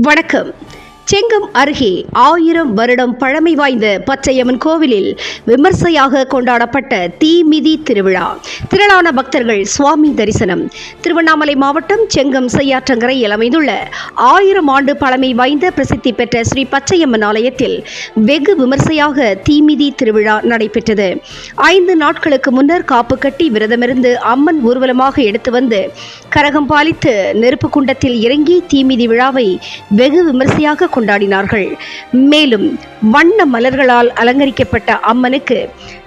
வணக்கம். செங்கம் அருகே ஆயிரம் வருடம் பழமை வாய்ந்த பச்சையம்மன் கோவிலில் விமர்சையாக கொண்டாடப்பட்ட தீமிதி திருவிழா. திரளான பக்தர்கள் சுவாமி தரிசனம். திருவண்ணாமலை மாவட்டம் செங்கம் செய்யாற்றங்கரையில் அமைந்துள்ள ஆயிரம் ஆண்டு பழமை வாய்ந்த பிரசித்தி பெற்ற ஸ்ரீ பச்சையம்மன் ஆலயத்தில் வெகு விமர்சையாக தீமிதி திருவிழா நடைபெற்றது. ஐந்து நாட்களுக்கு முன்னர் காப்பு கட்டி விரதமிருந்து அம்மன் ஊர்வலமாக எடுத்து வந்து கரகம் பாலித்து நெருப்பு குண்டத்தில் இறங்கி தீமிதி விழாவை வெகு விமர்சையாக கொண்டாடினார்கள். மேலும் வண்ண மலர்களால் அலங்கரிக்கப்பட்ட அம்மனுக்கு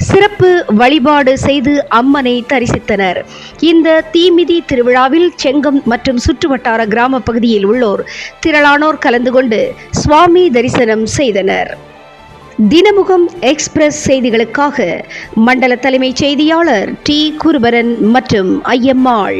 சிறப்பு வழிபாடு செய்து அம்மனை தரிசித்தனர். இந்த தீமிதி திருவிழாவில் செங்கம் மற்றும் சுற்றுவட்டார கிராம பகுதியில் உள்ளோர் திரளானோர் கலந்து கொண்டு சுவாமி தரிசனம் செய்தனர். தினமுகம் எக்ஸ்பிரஸ் செய்திகளுக்காக மண்டல தலைமைச் செய்தியாளர் டி குருபரன் மற்றும் ஐயம்மாள்.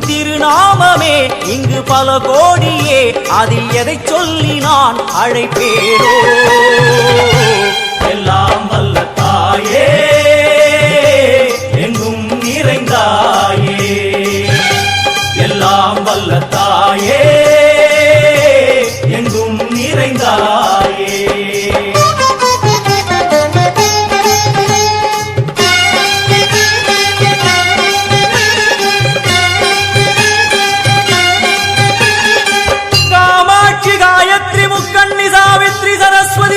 நாமமே இங்கு பல கோடியே அதில் எதை சொல்லி நான் அழைப்பேரோ எல்லாம் வல்ல தாயே எங்கும் நிறைந்தாயே. எல்லாம் வல்ல தாயே